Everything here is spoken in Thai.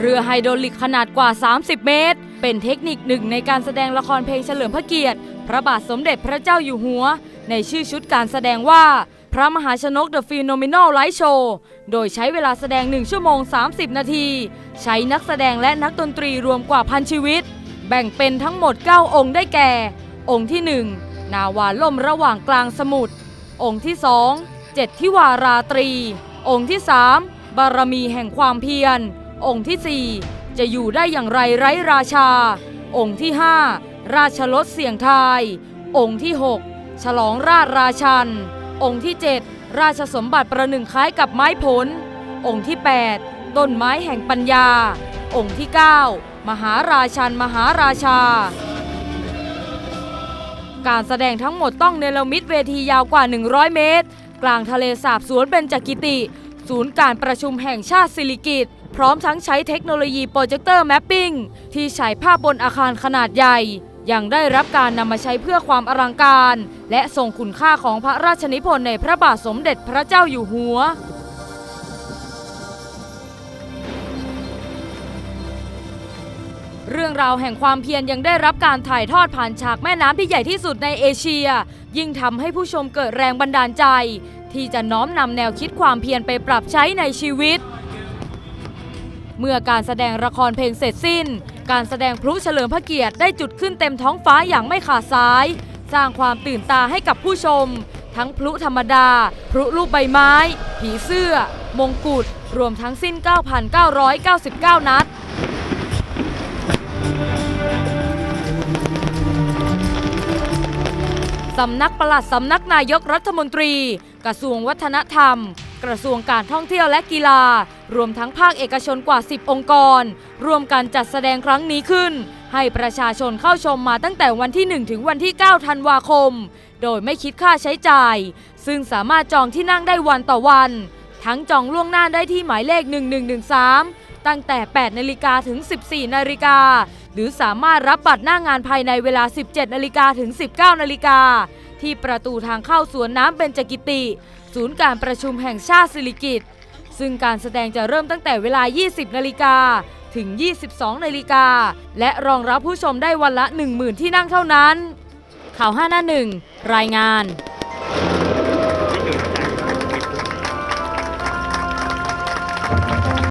เรือไฮโดรลิกขนาดกว่า 30 เมตร เป็นเทคนิคหนึ่งในการแสดงละครเพลงเฉลิมพระเกียรติ พระบาทสมเด็จพระเจ้าอยู่หัว ในชื่อชุดการแสดงว่า พระมหาชนก The Phenomenal Light Show โดยใช้เวลาแสดง 1 ชั่วโมง 30 นาที ใช้นักแสดงและนักดนตรีรวมกว่าพันชีวิต แบ่งเป็นทั้งหมด 9 องค์ได้แก่ องค์ที่ 1 นาวาล่มระหว่างกลางสมุทร องค์ที่สองเจ็ดทิวาราตรี องค์ที่สามบารมีแห่งความเพียร องค์ที่สี่จะอยู่ได้อย่างไรไร้ราชา องค์ที่ห้าราชรถเสียงทาย องค์ที่หกฉลองราชราชัน องค์ที่เจ็ดราชสมบัติประหนึ่งคล้ายกับไม้ผล องค์ที่แปดต้นไม้แห่งปัญญา องค์ที่เก้ามหาราชันมหาราชา การแสดงทั้งหมดต้องเนรมิตเวทียาวกว่า 100 เมตร กลางทะเลสาบสวนเบญจกิติ ศูนย์การประชุมแห่งชาติสิริกิติ์ พร้อมทั้งใช้เทคโนโลยีโปรเจคเตอร์แมปปิ้งที่ฉายภาพบนอาคารขนาดใหญ่ ยังได้รับการนำมาใช้เพื่อความอลังการ และทรงคุณค่าของพระราชนิพนธ์ในพระบาทสมเด็จพระเจ้าอยู่หัวเรื่องราวแห่งความเพียรยังได้รับการถ่ายทอดผ่านฉากแม่น้ำที่ใหญ่ที่สุดในเอเชีย ยิ่งทำให้ผู้ชมเกิดแรงบันดาลใจ ที่จะน้อมนำแนวคิดความเพียรไปปรับใช้ในชีวิต เมื่อการแสดงละครเพลงเสร็จสิ้น การแสดงพลุเฉลิมพระเกียรติได้จุดขึ้นเต็มท้องฟ้าอย่างไม่ขาดสาย สร้างความตื่นตาให้กับผู้ชม ทั้งพลุธรรมดา พลุรูปใบไม้ ผีเสื้อ มงกุฎรวมทั้งสิ้น 9,999 นัดสำนักปลัดสำนักนายกรัฐมนตรี กระทรวงวัฒนธรรม กระทรวงการท่องเที่ยวและกีฬา รวมทั้งภาคเอกชนกว่า 10 องค์กร ร่วมกันจัดแสดงครั้งนี้ขึ้น ให้ประชาชนเข้าชมมาตั้งแต่วันที่ 1 ถึงวันที่ 9 ธันวาคม โดยไม่คิดค่าใช้จ่าย ซึ่งสามารถจองที่นั่งได้วันต่อวัน ทั้งจองล่วงหน้าได้ที่หมายเลข 1113 ตั้งแต่ 8 นาฬิกาถึง 14 นาฬิกา หรือสามารถรับบัตรหน้างานภายในเวลา 17 นาฬิกาถึง 19 นาฬิกาที่ประตูทางเข้าสวนน้ำเบญจกิติ ศูนย์การประชุมแห่งชาติสิริกิติ์ซึ่งการแสดงจะเริ่มตั้งแต่เวลา 20 นาฬิกาถึง 22 นาฬิกา และรองรับผู้ชมได้วันละ 10,000 ที่นั่งเท่านั้น ข่าว5หน้าหนึ่งรายงาน